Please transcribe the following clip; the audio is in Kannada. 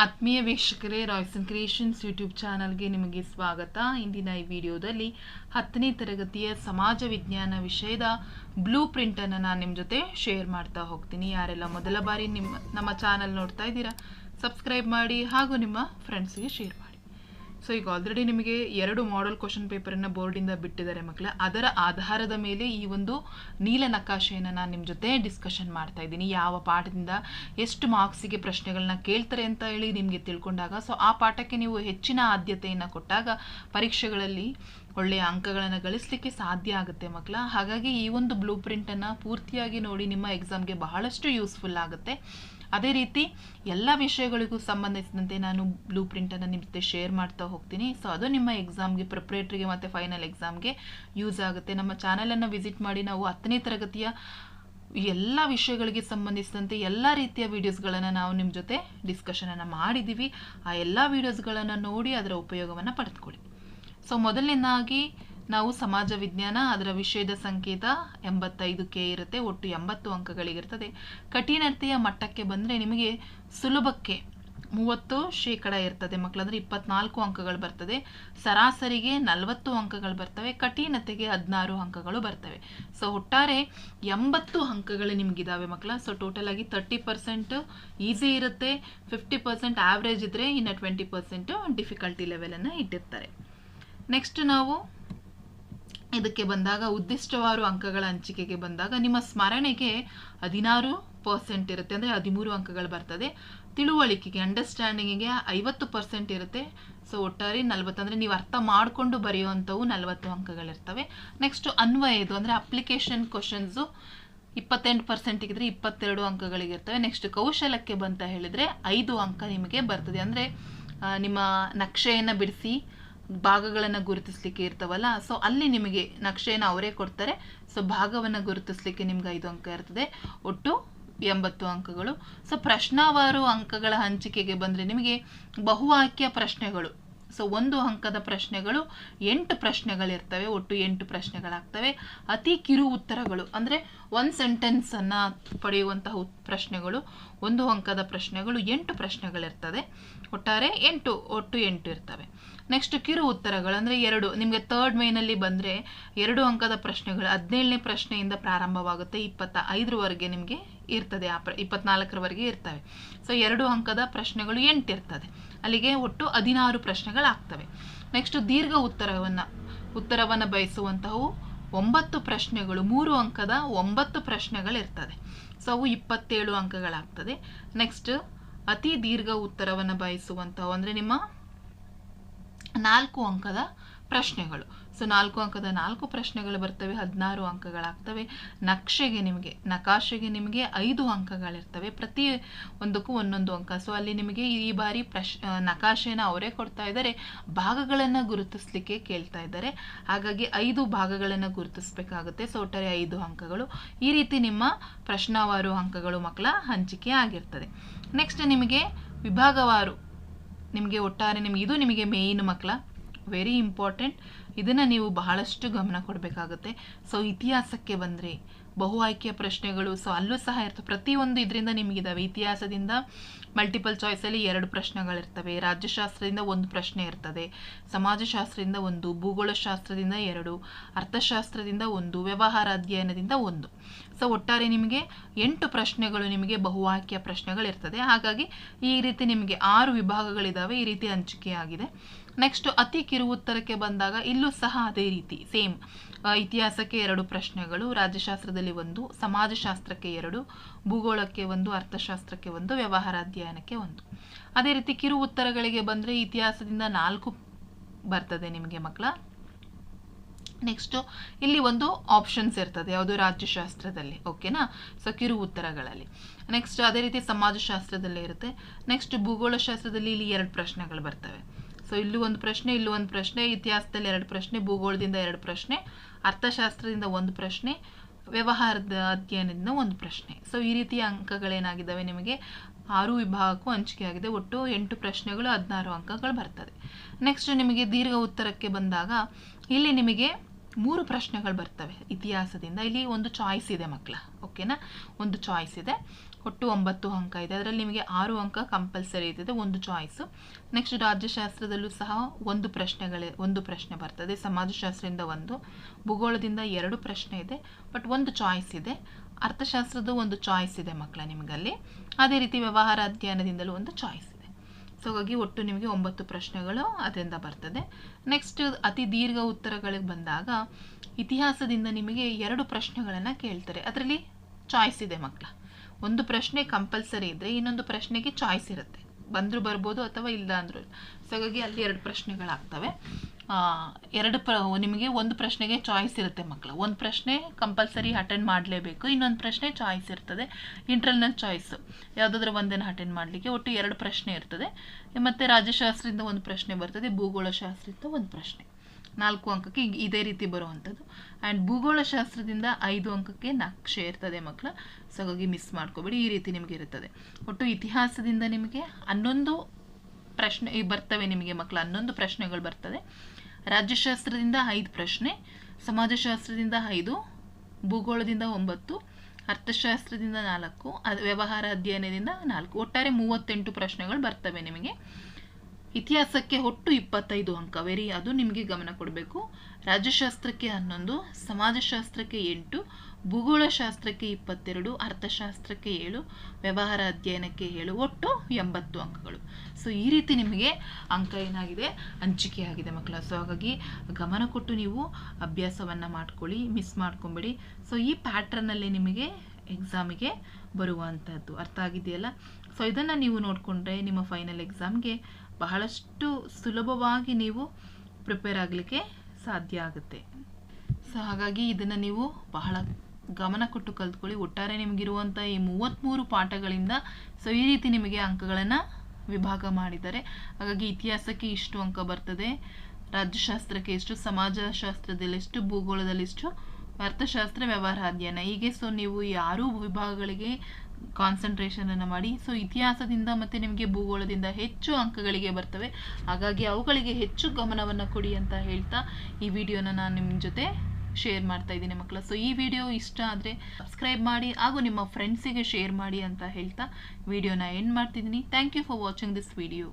ಆತ್ಮೀಯ ವೀಕ್ಷಕರೇ ರಾಯ್ಸನ್ ಕ್ರಿಯೇಷನ್ಸ್ ಯೂಟ್ಯೂಬ್ ಚಾನಲ್ಗೆ ನಿಮಗೆ ಸ್ವಾಗತ. ಇಂದಿನ ಈ ವಿಡಿಯೋದಲ್ಲಿ ಹತ್ತನೇ ತರಗತಿಯ ಸಮಾಜ ವಿಜ್ಞಾನ ವಿಷಯದ ಬ್ಲೂ ಪ್ರಿಂಟನ್ನು ನಾನು ನಿಮ್ಮ ಜೊತೆ ಶೇರ್ ಮಾಡ್ತಾ ಹೋಗ್ತೀನಿ. ಯಾರೆಲ್ಲ ಮೊದಲ ಬಾರಿ ನಿಮ್ಮ, ನಮ್ಮ ಚಾನಲ್ ನೋಡ್ತಾ ಇದ್ದೀರಾ ಸಬ್ಸ್ಕ್ರೈಬ್ ಮಾಡಿ ಹಾಗೂ ನಿಮ್ಮ ಫ್ರೆಂಡ್ಸ್ಗೆ ಶೇರ್ ಮಾಡಿ. ಸೊ ಈಗ ಆಲ್ರೆಡಿ ನಿಮಗೆ ಎರಡು ಮಾಡೆಲ್ ಕ್ವಶನ್ ಪೇಪರನ್ನು ಬೋರ್ಡಿಂದ ಬಿಟ್ಟಿದ್ದಾರೆ ಮಕ್ಕಳ. ಅದರ ಆಧಾರದ ಮೇಲೆ ಈ ಒಂದು ನೀಲ ನಕಾಶೆಯನ್ನು ನಾನು ನಿಮ್ಮ ಜೊತೆ ಡಿಸ್ಕಷನ್ ಮಾಡ್ತಾ ಇದ್ದೀನಿ. ಯಾವ ಪಾಠದಿಂದ ಎಷ್ಟು ಮಾರ್ಕ್ಸಿಗೆ ಪ್ರಶ್ನೆಗಳನ್ನ ಕೇಳ್ತಾರೆ ಅಂತ ಹೇಳಿ ನಿಮಗೆ ತಿಳ್ಕೊಂಡಾಗ. ಸೊ ಆ ಪಾಠಕ್ಕೆ ನೀವು ಹೆಚ್ಚಿನ ಆದ್ಯತೆಯನ್ನು ಕೊಟ್ಟಾಗ ಪರೀಕ್ಷೆಗಳಲ್ಲಿ ಒಳ್ಳೆಯ ಅಂಕಗಳನ್ನು ಗಳಿಸಲಿಕ್ಕೆ ಸಾಧ್ಯ ಆಗುತ್ತೆ ಮಕ್ಕಳ. ಹಾಗಾಗಿ ಈ ಒಂದು ಬ್ಲೂ ಪ್ರಿಂಟನ್ನು ಪೂರ್ತಿಯಾಗಿ ನೋಡಿ ನಿಮ್ಮ ಎಕ್ಸಾಮ್ಗೆ ಬಹಳಷ್ಟು ಯೂಸ್ಫುಲ್ ಆಗುತ್ತೆ. ಅದೇ ರೀತಿ ಎಲ್ಲ ವಿಷಯಗಳಿಗೂ ಸಂಬಂಧಿಸಿದಂತೆ ನಾನು ಬ್ಲೂ ಪ್ರಿಂಟನ್ನು ನಿಮ್ಮ ಜೊತೆ ಶೇರ್ ಮಾಡ್ತಾ ಹೋಗ್ತೀನಿ. ಸೊ ಅದು ನಿಮ್ಮ ಎಕ್ಸಾಮ್ಗೆ ಪ್ರಿಪ್ರೇಟ್ರಿಗೆ ಮತ್ತು ಫೈನಲ್ ಎಕ್ಸಾಮ್ಗೆ ಯೂಸ್ ಆಗುತ್ತೆ. ನಮ್ಮ ಚಾನಲನ್ನು ವಿಸಿಟ್ ಮಾಡಿ ನಾವು ಹತ್ತನೇ ತರಗತಿಯ ಎಲ್ಲ ವಿಷಯಗಳಿಗೆ ಸಂಬಂಧಿಸಿದಂತೆ ಎಲ್ಲ ರೀತಿಯ ವೀಡಿಯೋಸ್ಗಳನ್ನು ನಾವು ನಿಮ್ಮ ಜೊತೆ ಡಿಸ್ಕಷನನ್ನು ಮಾಡಿದ್ದೀವಿ ಆ ಎಲ್ಲ ವೀಡಿಯೋಸ್ಗಳನ್ನು ನೋಡಿ ಅದರ ಉಪಯೋಗವನ್ನು ಪಡೆದುಕೊಳ್ಳಿ. ಸೊ ಮೊದಲನೇದಾಗಿ ನಾವು ಸಮಾಜ ವಿಜ್ಞಾನ, ಅದರ ವಿಷಯದ ಸಂಕೇತ ಎಂಬತ್ತೈದು ಕೆ ಇರುತ್ತೆ. ಒಟ್ಟು ಎಂಬತ್ತು ಅಂಕಗಳಿಗಿರ್ತದೆ. ಕಠಿಣತೆಯ ಮಟ್ಟಕ್ಕೆ ಬಂದರೆ ನಿಮಗೆ ಸುಲಭಕ್ಕೆ ಮೂವತ್ತು ಶೇಕಡ ಇರ್ತದೆ ಮಕ್ಕಳಂದ್ರೆ ಇಪ್ಪತ್ನಾಲ್ಕು ಅಂಕಗಳು ಬರ್ತದೆ. ಸರಾಸರಿಗೆ ನಲವತ್ತು ಅಂಕಗಳು ಬರ್ತವೆ. ಕಠಿಣತೆಗೆ ಹದಿನಾರು ಅಂಕಗಳು ಬರ್ತವೆ. ಸೊ ಒಟ್ಟಾರೆ ಎಂಬತ್ತು ಅಂಕಗಳು ನಿಮ್ಗಿದಾವೆ ಮಕ್ಕಳ ಸೊ ಟೋಟಲ್ ಆಗಿ ತರ್ಟಿ ಪರ್ಸೆಂಟ್ ಈಸಿ ಇರುತ್ತೆ. ಫಿಫ್ಟಿ ಪರ್ಸೆಂಟ್ ಆವ್ರೇಜ್ ಇದ್ದರೆ ಇನ್ನು ಟ್ವೆಂಟಿ ಪರ್ಸೆಂಟು ಡಿಫಿಕಲ್ಟಿ ಲೆವೆಲನ್ನು ಇಟ್ಟಿರ್ತಾರೆ. ನೆಕ್ಸ್ಟ್ ನಾವು ಇದಕ್ಕೆ ಬಂದಾಗ ಉದ್ದಿಷ್ಟವಾರು ಅಂಕಗಳ ಹಂಚಿಕೆಗೆ ಬಂದಾಗ ನಿಮ್ಮ ಸ್ಮರಣೆಗೆ ಹದಿನಾರು ಪರ್ಸೆಂಟ್ ಇರುತ್ತೆ. ಅಂದರೆ ಹದಿಮೂರು ಅಂಕಗಳು ಬರ್ತದೆ. ತಿಳುವಳಿಕೆಗೆ ಅಂಡರ್ಸ್ಟ್ಯಾಂಡಿಂಗಿಗೆ ಐವತ್ತು ಪರ್ಸೆಂಟ್ ಇರುತ್ತೆ. ಸೊ ಒಟ್ಟಾರೆ ನಲ್ವತ್ತಂದರೆ ನೀವು ಅರ್ಥ ಮಾಡಿಕೊಂಡು ಬರೆಯುವಂಥವು ನಲವತ್ತು ಅಂಕಗಳಿರ್ತವೆ. ನೆಕ್ಸ್ಟ್ ಅನ್ವಯದು ಅಂದರೆ ಅಪ್ಲಿಕೇಶನ್ ಕ್ವಶನ್ಸು ಇಪ್ಪತ್ತೆಂಟು ಪರ್ಸೆಂಟಿಗಿದ್ರೆ ಇಪ್ಪತ್ತೆರಡು ಅಂಕಗಳಿಗಿರ್ತವೆ. ನೆಕ್ಸ್ಟ್ ಕೌಶಲಕ್ಕೆ ಬಂತ ಹೇಳಿದರೆ ಐದು ಅಂಕ ನಿಮಗೆ ಬರ್ತದೆ. ಅಂದರೆ ನಿಮ್ಮ ನಕ್ಷೆಯನ್ನು ಬಿಡಿಸಿ ಭಾಗಗಳನ್ನು ಗುರುತಿಸ್ಲಿಕ್ಕೆ ಇರ್ತವಲ್ಲ ಸೊ ಅಲ್ಲಿ ನಿಮಗೆ ನಕ್ಷೆಯನ್ನು ಅವರೇ ಕೊಡ್ತಾರೆ. ಸೊ ಭಾಗವನ್ನು ಗುರುತಿಸ್ಲಿಕ್ಕೆ ನಿಮ್ಗೆ ಐದು ಅಂಕ ಇರ್ತದೆ. ಒಟ್ಟು ಎಂಬತ್ತು ಅಂಕಗಳು. ಸೊ ಪ್ರಶ್ನಾವಾರು ಅಂಕಗಳ ಹಂಚಿಕೆಗೆ ಬಂದರೆ ನಿಮಗೆ ಬಹುವಾಕ್ಯ ಪ್ರಶ್ನೆಗಳು. ಸೊ ಒಂದು ಅಂಕದ ಪ್ರಶ್ನೆಗಳು ಎಂಟು ಪ್ರಶ್ನೆಗಳಿರ್ತವೆ, ಒಟ್ಟು ಎಂಟು ಪ್ರಶ್ನೆಗಳಾಗ್ತವೆ. ಅತಿ ಕಿರು ಉತ್ತರಗಳು, ಅಂದರೆ ಒಂದು ಸೆಂಟೆನ್ಸನ್ನು ಪಡೆಯುವಂತಹ ಪ್ರಶ್ನೆಗಳು, ಒಂದು ಅಂಕದ ಪ್ರಶ್ನೆಗಳು ಎಂಟು ಪ್ರಶ್ನೆಗಳಿರ್ತದೆ. ಒಟ್ಟಾರೆ ಎಂಟು, ಒಟ್ಟು ಎಂಟು ಇರ್ತವೆ. ನೆಕ್ಸ್ಟ್ ಕಿರು ಉತ್ತರಗಳು, ಅಂದರೆ ಎರಡು. ನಿಮಗೆ ತರ್ಡ್ ಮೇನಲ್ಲಿ ಬಂದರೆ ಎರಡು ಅಂಕದ ಪ್ರಶ್ನೆಗಳು ಹದಿನೇಳನೇ ಪ್ರಶ್ನೆಯಿಂದ ಪ್ರಾರಂಭವಾಗುತ್ತೆ ಇಪ್ಪತ್ತ ಐದರವರೆಗೆ ನಿಮಗೆ ಇರ್ತದೆ, ಆ ಪ್ರ, ಇಪ್ಪತ್ನಾಲ್ಕರವರೆಗೆ ಇರ್ತವೆ. ಸೊ ಎರಡು ಅಂಕದ ಪ್ರಶ್ನೆಗಳು ಎಂಟು ಇರ್ತದೆ ಅಲ್ಲಿಗೆ ಒಟ್ಟು ಹದಿನಾರು ಪ್ರಶ್ನೆಗಳಾಗ್ತವೆ. ನೆಕ್ಸ್ಟ್ ದೀರ್ಘ ಉತ್ತರವನ್ನು ಉತ್ತರವನ್ನು ಬಯಸುವಂತಹವು ಒಂಬತ್ತು ಪ್ರಶ್ನೆಗಳು, ಮೂರು ಅಂಕದ ಒಂಬತ್ತು ಪ್ರಶ್ನೆಗಳಿರ್ತದೆ. ಸೊ ಅವು ಇಪ್ಪತ್ತೇಳು ಅಂಕಗಳಾಗ್ತದೆ. ನೆಕ್ಸ್ಟ್ ಅತಿ ದೀರ್ಘ ಉತ್ತರವನ್ನು ಬಯಸುವಂತಹ ಅಂದರೆ ನಿಮ್ಮ ನಾಲ್ಕು ಅಂಕದ ಪ್ರಶ್ನೆಗಳು. ಸೊ, ನಾಲ್ಕು ಅಂಕದ ನಾಲ್ಕು ಪ್ರಶ್ನೆಗಳು ಬರ್ತವೆ, ಹದಿನಾರು ಅಂಕಗಳಾಗ್ತವೆ. ನಕ್ಷೆಗೆ ನಿಮಗೆ, ನಕಾಶೆಗೆ ನಿಮಗೆ ಐದು ಅಂಕಗಳಿರ್ತವೆ. ಪ್ರತಿ ಒಂದಕ್ಕೂ ಒಂದೊಂದು ಅಂಕ. ಸೊ, ಅಲ್ಲಿ ನಿಮಗೆ ಈ ಬಾರಿ ಪ್ರಶ್ ನಕಾಶೆನ ಅವರೇ ಕೊಡ್ತಾ ಇದ್ದಾರೆ. ಭಾಗಗಳನ್ನು ಗುರುತಿಸಲಿಕ್ಕೆ ಕೇಳ್ತಾ ಇದ್ದಾರೆ. ಹಾಗಾಗಿ ಐದು ಭಾಗಗಳನ್ನು ಗುರುತಿಸ್ಬೇಕಾಗುತ್ತೆ. ಸೊ, ಒಟ್ಟಾರೆ ಐದು ಅಂಕಗಳು. ಈ ರೀತಿ ನಿಮ್ಮ ಪ್ರಶ್ನಾವಾರು ಅಂಕಗಳು ಮಕ್ಕಳ ಹಂಚಿಕೆ ಆಗಿರ್ತದೆ. ನೆಕ್ಸ್ಟ್ ನಿಮಗೆ ವಿಭಾಗವಾರು. ನಿಮಗೆ ಒಟ್ಟಾರೆ ನಿಮಗೆ ಇದು ನಿಮಗೆ ಮೇಯ್ನ್ ಮಕ್ಕಳ ವೆರಿ ಇಂಪಾರ್ಟೆಂಟ್ ಇದನ್ನು ನೀವು ಬಹಳಷ್ಟು ಗಮನ ಕೊಡಬೇಕಾಗುತ್ತೆ. ಸೊ ಇತಿಹಾಸಕ್ಕೆ ಬಂದರೆ, ಬಹು ಆಯ್ಕೆಯ ಪ್ರಶ್ನೆಗಳು ಸೊ ಅಲ್ಲೂ ಸಹ ಇರ್ತವೆ ಪ್ರತಿಯೊಂದು ಇದರಿಂದ ನಿಮಗಿದಾವೆ. ಇತಿಹಾಸದಿಂದ ಮಲ್ಟಿಪಲ್ ಚಾಯ್ಸಲ್ಲಿ ಎರಡು ಪ್ರಶ್ನೆಗಳಿರ್ತವೆ. ರಾಜ್ಯಶಾಸ್ತ್ರದಿಂದ ಒಂದು ಪ್ರಶ್ನೆ ಇರ್ತದೆ. ಸಮಾಜಶಾಸ್ತ್ರದಿಂದ ಒಂದು, ಭೂಗೋಳಶಾಸ್ತ್ರದಿಂದ ಎರಡು, ಅರ್ಥಶಾಸ್ತ್ರದಿಂದ ಒಂದು, ವ್ಯವಹಾರ ಅಧ್ಯಯನದಿಂದ ಒಂದು. ಸೊ ಒಟ್ಟಾರೆ ನಿಮಗೆ ಎಂಟು ಪ್ರಶ್ನೆಗಳು ನಿಮಗೆ ಬಹು ಆಯ್ಕೆಯ ಪ್ರಶ್ನೆಗಳಿರ್ತದೆ. ಹಾಗಾಗಿ ಈ ರೀತಿ ನಿಮಗೆ ಆರು ವಿಭಾಗಗಳಿದ್ದಾವೆ ಈ ರೀತಿ ಹಂಚಿಕೆಯಾಗಿದೆ. ನೆಕ್ಸ್ಟ್ ಅತಿ ಕಿರು ಉತ್ತರಕ್ಕೆ ಬಂದಾಗ, ಇಲ್ಲೂ ಸಹ ಅದೇ ರೀತಿ ಸೇಮ್. ಇತಿಹಾಸಕ್ಕೆ ಎರಡು ಪ್ರಶ್ನೆಗಳು, ರಾಜ್ಯಶಾಸ್ತ್ರದಲ್ಲಿ ಒಂದು, ಸಮಾಜಶಾಸ್ತ್ರಕ್ಕೆ ಎರಡು, ಭೂಗೋಳಕ್ಕೆ ಒಂದು, ಅರ್ಥಶಾಸ್ತ್ರಕ್ಕೆ ಒಂದು ವ್ಯವಹಾರ ಅಧ್ಯಯನಕ್ಕೆ ಒಂದು. ಅದೇ ರೀತಿ ಕಿರು ಉತ್ತರಗಳಿಗೆ ಬಂದರೆ ಇತಿಹಾಸದಿಂದ ನಾಲ್ಕು ಬರ್ತದೆ ನಿಮಗೆ ಮಕ್ಕಳ. ನೆಕ್ಸ್ಟು ಇಲ್ಲಿ ಒಂದು ಆಪ್ಷನ್ಸ್ ಇರ್ತದೆ, ಯಾವುದು ರಾಜ್ಯಶಾಸ್ತ್ರದಲ್ಲಿ ಓಕೆನಾ ಸೊ ಕಿರು ಉತ್ತರಗಳಲ್ಲಿ. ನೆಕ್ಸ್ಟ್ ಅದೇ ರೀತಿ ಸಮಾಜಶಾಸ್ತ್ರದಲ್ಲೇ ಇರುತ್ತೆ. ನೆಕ್ಸ್ಟ್ ಭೂಗೋಳಶಾಸ್ತ್ರದಲ್ಲಿ ಇಲ್ಲಿ ಎರಡು ಪ್ರಶ್ನೆಗಳು ಬರ್ತವೆ. ಸೊ ಇಲ್ಲೂ ಒಂದು ಪ್ರಶ್ನೆ, ಇಲ್ಲೂ ಒಂದು ಪ್ರಶ್ನೆ, ಇತಿಹಾಸದಲ್ಲಿ ಎರಡು ಪ್ರಶ್ನೆ, ಭೂಗೋಳದಿಂದ ಎರಡು ಪ್ರಶ್ನೆ, ಅರ್ಥಶಾಸ್ತ್ರದಿಂದ ಒಂದು ಪ್ರಶ್ನೆ, ವ್ಯವಹಾರದ ಅಧ್ಯಯನದಿಂದ ಒಂದು ಪ್ರಶ್ನೆ. ಸೊ ಈ ರೀತಿಯ ಅಂಕಗಳೇನಾಗಿದ್ದಾವೆ ನಿಮಗೆ? ಆರು ವಿಭಾಗಕ್ಕೂ ಹಂಚಿಕೆ ಆಗಿದೆ ಒಟ್ಟು ಎಂಟು ಪ್ರಶ್ನೆಗಳು, ಹದಿನಾರು ಅಂಕಗಳು ಬರ್ತದೆ. ನೆಕ್ಸ್ಟ್ ನಿಮಗೆ ದೀರ್ಘ ಉತ್ತರಕ್ಕೆ ಬಂದಾಗ, ಇಲ್ಲಿ ನಿಮಗೆ ಮೂರು ಪ್ರಶ್ನೆಗಳು ಬರ್ತವೆ ಇತಿಹಾಸದಿಂದ. ಇಲ್ಲಿ ಒಂದು ಚಾಯ್ಸ್ ಇದೆ ಮಕ್ಕಳ ಓಕೆನಾ ಒಂದು ಚಾಯ್ಸ್ ಇದೆ. ಒಟ್ಟು ಒಂಬತ್ತು ಅಂಕ ಇದೆ. ಅದರಲ್ಲಿ ನಿಮಗೆ ಆರು ಅಂಕ ಕಂಪಲ್ಸರಿ ಇದೆ ಒಂದು ಚಾಯ್ಸು ನೆಕ್ಸ್ಟ್ ರಾಜ್ಯಶಾಸ್ತ್ರದಲ್ಲೂ ಸಹ ಒಂದು ಪ್ರಶ್ನೆಗಳೇ, ಒಂದು ಪ್ರಶ್ನೆ ಬರ್ತದೆ. ಸಮಾಜಶಾಸ್ತ್ರದಿಂದ ಒಂದು, ಭೂಗೋಳದಿಂದ ಎರಡು ಪ್ರಶ್ನೆ ಇದೆ ಬಟ್ ಒಂದು ಚಾಯ್ಸ್ ಇದೆ. ಅರ್ಥಶಾಸ್ತ್ರದ ಒಂದು ಚಾಯ್ಸ್ ಇದೆ ಮಕ್ಕಳ ನಿಮಗಲ್ಲಿ. ಅದೇ ರೀತಿ ವ್ಯವಹಾರ ಅಧ್ಯಯನದಿಂದಲೂ ಒಂದು ಚಾಯ್ಸ್ ಸೊ ಹಾಗಾಗಿ ಒಟ್ಟು ನಿಮಗೆ ಒಂಬತ್ತು ಪ್ರಶ್ನೆಗಳು ಅದರಿಂದ ಬರ್ತದೆ. ನೆಕ್ಸ್ಟ್ ಅತಿ ದೀರ್ಘ ಉತ್ತರಗಳಿಗೆ ಬಂದಾಗ, ಇತಿಹಾಸದಿಂದ ನಿಮಗೆ ಎರಡು ಪ್ರಶ್ನೆಗಳನ್ನು ಕೇಳ್ತಾರೆ. ಅದರಲ್ಲಿ ಚಾಯ್ಸ್ ಇದೆ ಮಕ್ಕಳ ಒಂದು ಪ್ರಶ್ನೆ ಕಂಪಲ್ಸರಿ ಇದ್ದರೆ ಇನ್ನೊಂದು ಪ್ರಶ್ನೆಗೆ ಚಾಯ್ಸ್ ಇರುತ್ತೆ. ಬಂದರೂ ಬರ್ಬೋದು ಅಥವಾ ಇಲ್ಲ. ಅಂದರೂ ಸೊ ಹಾಗಾಗಿ ಅಲ್ಲಿ ಎರಡು ಪ್ರಶ್ನೆಗಳಾಗ್ತವೆ. ಎರಡು ಪ್ರ, ನಿಮಗೆ ಒಂದು ಪ್ರಶ್ನೆಗೆ ಚಾಯ್ಸ್ ಇರುತ್ತೆ ಮಕ್ಕಳು ಒಂದು ಪ್ರಶ್ನೆ ಕಂಪಲ್ಸರಿ ಅಟೆಂಡ್ ಮಾಡಲೇಬೇಕು, ಇನ್ನೊಂದು ಪ್ರಶ್ನೆ ಚಾಯ್ಸ್ ಇರ್ತದೆ. ಇಂಟರ್ನಲ್ ಚಾಯ್ಸು ಯಾವುದಾದ್ರೂ ಒಂದನ್ನು ಅಟೆಂಡ್ ಮಾಡಲಿಕ್ಕೆ ಒಟ್ಟು ಎರಡು ಪ್ರಶ್ನೆ ಇರ್ತದೆ. ಮತ್ತು ರಾಜ್ಯಶಾಸ್ತ್ರದಿಂದ ಒಂದು ಪ್ರಶ್ನೆ ಬರ್ತದೆ, ಭೂಗೋಳಶಾಸ್ತ್ರದಿಂದ ಒಂದು ಪ್ರಶ್ನೆ. ನಾಲ್ಕು ಅಂಕಕ್ಕೆ ಇದೇ ರೀತಿ ಬರುವಂಥದ್ದು. ಆ್ಯಂಡ್ ಭೂಗೋಳಶಾಸ್ತ್ರದಿಂದ ಐದು ಅಂಕಕ್ಕೆ ನಕ್ಷೆ ಇರ್ತದೆ ಮಕ್ಕಳ ಸೊ ಮಿಸ್ ಮಾಡ್ಕೋಬೇಡಿ, ಈ ರೀತಿ ನಿಮಗೆ ಇರ್ತದೆ. ಒಟ್ಟು ಇತಿಹಾಸದಿಂದ ನಿಮಗೆ ಹನ್ನೊಂದು ಪ್ರಶ್ನೆ ಬರ್ತವೆ ನಿಮಗೆ ಮಕ್ಕಳು ಹನ್ನೊಂದು ಪ್ರಶ್ನೆಗಳು ಬರ್ತದೆ. ರಾಜ್ಯಶಾಸ್ತ್ರದಿಂದ ಐದು ಪ್ರಶ್ನೆ, ಸಮಾಜಶಾಸ್ತ್ರದಿಂದ ಐದು, ಭೂಗೋಳದಿಂದ ಒಂಬತ್ತು, ಅರ್ಥಶಾಸ್ತ್ರದಿಂದ ನಾಲ್ಕು, ಅದು ವ್ಯವಹಾರ ಅಧ್ಯಯನದಿಂದ ನಾಲ್ಕು. ಒಟ್ಟಾರೆ ಮೂವತ್ತೆಂಟು ಪ್ರಶ್ನೆಗಳು ಬರ್ತವೆ ನಿಮಗೆ. ಇತಿಹಾಸಕ್ಕೆ ಒಟ್ಟು ಇಪ್ಪತ್ತೈದು ಅಂಕ. ವೆರಿ, ಅದು ನಿಮಗೆ ಗಮನ ಕೊಡಬೇಕು. ರಾಜ್ಯಶಾಸ್ತ್ರಕ್ಕೆ ಹನ್ನೊಂದು, ಸಮಾಜಶಾಸ್ತ್ರಕ್ಕೆ ಎಂಟು ಭೂಗೋಳಶಾಸ್ತ್ರಕ್ಕೆ ಇಪ್ಪತ್ತೆರಡು, ಅರ್ಥಶಾಸ್ತ್ರಕ್ಕೆ ಏಳು, ವ್ಯವಹಾರ ಅಧ್ಯಯನಕ್ಕೆ ಏಳು, ಒಟ್ಟು ಎಂಬತ್ತು ಅಂಕಗಳು. ಸೊ ಈ ರೀತಿ ನಿಮಗೆ ಅಂಕ ಏನಾಗಿದೆ? ಹಂಚಿಕೆ ಆಗಿದೆ ಮಕ್ಕಳ. ಸೊ ಹಾಗಾಗಿ ಗಮನ ಕೊಟ್ಟು ನೀವು ಅಭ್ಯಾಸವನ್ನು ಮಾಡ್ಕೊಳ್ಳಿ ಮಿಸ್ ಮಾಡ್ಕೊಬೇಡಿ. ಸೊ ಈ ಪ್ಯಾಟ್ರನ್ನಲ್ಲಿ ನಿಮಗೆ ಎಕ್ಸಾಮಿಗೆ ಬರುವಂಥದ್ದು ಅರ್ಥ ಆಗಿದೆಯಲ್ಲ? ಸೊ ಇದನ್ನು ನೀವು ನೋಡಿಕೊಂಡ್ರೆ ನಿಮ್ಮ ಫೈನಲ್ ಎಕ್ಸಾಮ್ಗೆ ಬಹಳಷ್ಟು ಸುಲಭವಾಗಿ ನೀವು ಪ್ರಿಪೇರ್ ಆಗಲಿಕ್ಕೆ ಸಾಧ್ಯ ಆಗುತ್ತೆ. ಸೊ ಹಾಗಾಗಿ ಇದನ್ನು ನೀವು ಬಹಳ ಗಮನ ಕೊಟ್ಟು ಕಲ್ತ್ಕೊಳ್ಳಿ. ಒಟ್ಟಾರೆ ನಿಮಗಿರುವಂಥ ಈ ಮೂವತ್ತ್ಮೂರು ಪಾಠಗಳಿಂದ ಸೊ ಈ ರೀತಿ ನಿಮಗೆ ಅಂಕಗಳನ್ನು ವಿಭಾಗ ಮಾಡಿದ್ದಾರೆ. ಹಾಗಾಗಿ ಇತಿಹಾಸಕ್ಕೆ ಇಷ್ಟು ಅಂಕ ಬರ್ತದೆ. ರಾಜ್ಯಶಾಸ್ತ್ರಕ್ಕೆ ಎಷ್ಟು, ಸಮಾಜಶಾಸ್ತ್ರದಲ್ಲಿ ಎಷ್ಟು, ಭೂಗೋಳದಲ್ಲಿ ಎಷ್ಟು, ಅರ್ಥಶಾಸ್ತ್ರ, ವ್ಯವಹಾರ ಅಧ್ಯಯನ. ಹೀಗೆ ಸೊ ನೀವು ಯಾರೂ ವಿಭಾಗಗಳಿಗೆ ಕಾನ್ಸಂಟ್ರೇಷನನ್ನು ಮಾಡಿ, ಸೊ ಇತಿಹಾಸದಿಂದ ಮತ್ತು ನಿಮಗೆ ಭೂಗೋಳದಿಂದ ಹೆಚ್ಚು ಅಂಕಗಳಿಗೆ ಬರ್ತವೆ. ಹಾಗಾಗಿ ಅವುಗಳಿಗೆ ಹೆಚ್ಚು ಗಮನವನ್ನು ಕೊಡಿ ಅಂತ ಹೇಳ್ತಾ ಈ ವಿಡಿಯೋನ ನಾನು ನಿಮ್ಮ ಜೊತೆ ಶೇರ್ ಮಾಡ್ತಾ ಇದ್ದೀನಿ ಮಕ್ಕಳ. ಸೊ ಈ ವಿಡಿಯೋ ಇಷ್ಟ ಆದರೆ ಸಬ್ಸ್ಕ್ರೈಬ್ ಮಾಡಿ ಹಾಗೂ ನಿಮ್ಮ ಫ್ರೆಂಡ್ಸಿಗೆ ಶೇರ್ ಮಾಡಿ ಅಂತ ಹೇಳ್ತಾ ವಿಡಿಯೋನ ಎಂಡ್ ಮಾಡ್ತಿದ್ದೀನಿ. Thank you for watching this video